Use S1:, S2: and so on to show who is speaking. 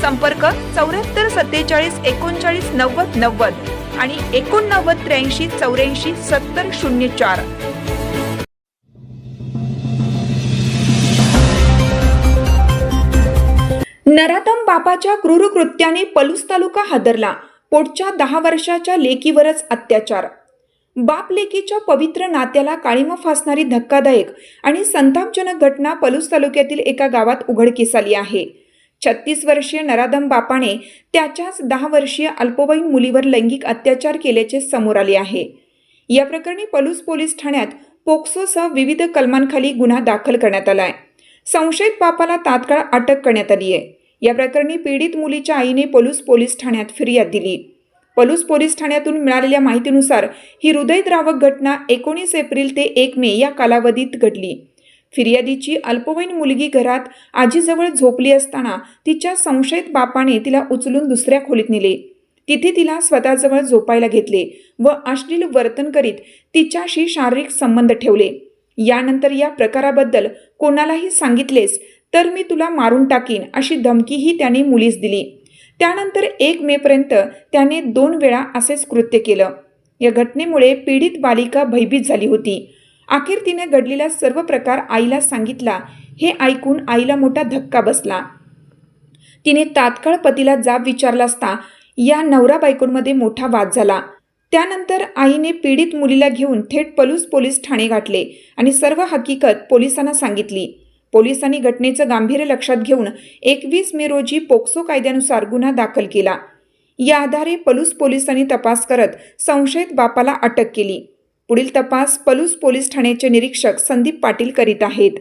S1: संपर्क चौऱ्याहत्तर सत्तेचाळीस एकोणचाळीस नव्वद नव्वद आणि एकोणनव्वद त्र्याऐंशी चौऱ्याऐंशी सत्तर शून्य चार. नरातम बापाच्या क्रूर कृत्याने पलूस तालुका हादरला. पोटच्या दहा वर्षाच्या लेकीवरच अत्याचार. बाप लेकीच्या पवित्र नात्याला काळीमा फासणारी धक्कादायक आणि संतापजनक घटना पलूस तालुक्यातील एका गावात उघडकीस आली आहे. छत्तीस वर्षीय नरादम बापाने त्याच्याच दहा वर्षीय अल्पवयीन मुलीवर लैंगिक अत्याचार केल्याचे समोर आले आहे. या प्रकरणी पलूस पोलीस ठाण्यात पोक्सोसह विविध कलमांखाली गुन्हा दाखल करण्यात आलाय. संशयित बापाला तात्काळ अटक करण्यात आली आहे या प्रकरणी पीडित मुलीच्या आईने पलूस पोलीस ठाण्यात फिर्याद दिली. पलूस पोलीस ठाण्यातून मिळालेल्या माहितीनुसार ही हृदयद्रावक घटना एकोणीस एप्रिल ते एक मे या कालावधीत घडली. फिर्यादीची अल्पवयीन मुलगी घरात आजीजवळ झोपली असताना तिच्या संशयित बापाने तिला उचलून दुसऱ्या खोलीत नेले. तिथे तिला स्वतःजवळ झोपायला घेतले व अश्लील वर्तन करीत तिच्याशी शारीरिक संबंध ठेवले. यानंतर या प्रकाराबद्दल कोणालाही सांगितलेस तर मी तुला मारून टाकीन अशी धमकीही त्याने मुलीस दिली. त्यानंतर एक मेपर्यंत त्याने दोन वेळा असेच कृत्य केलं. या घटनेमुळे पीडित बालिका भयभीत झाली होती. अखेर तिने घडलेला सर्व प्रकार आईला सांगितला. हे ऐकून आईला मोठा धक्का बसला. तिने तात्काळ पतीला जाब विचारला असता या नवरा बायकोंमध्ये मोठा वाद झाला. त्यानंतर आईने पीडित मुलीला घेऊन थेट पलूस पोलीस ठाणे गाठले आणि सर्व हकीकत पोलिसांना सांगितली. पोलिसांनी घटनेचं गांभीर्य लक्षात घेऊन एकवीस मे रोजी पोक्सो कायद्यानुसार गुन्हा दाखल केला. या आधारे पलूस पोलिसांनी तपास करत संशयित बापाला अटक केली. पुढील तपास पलूस पोलीस ठाण्याचे निरीक्षक संदीप पाटील करीत आहेत.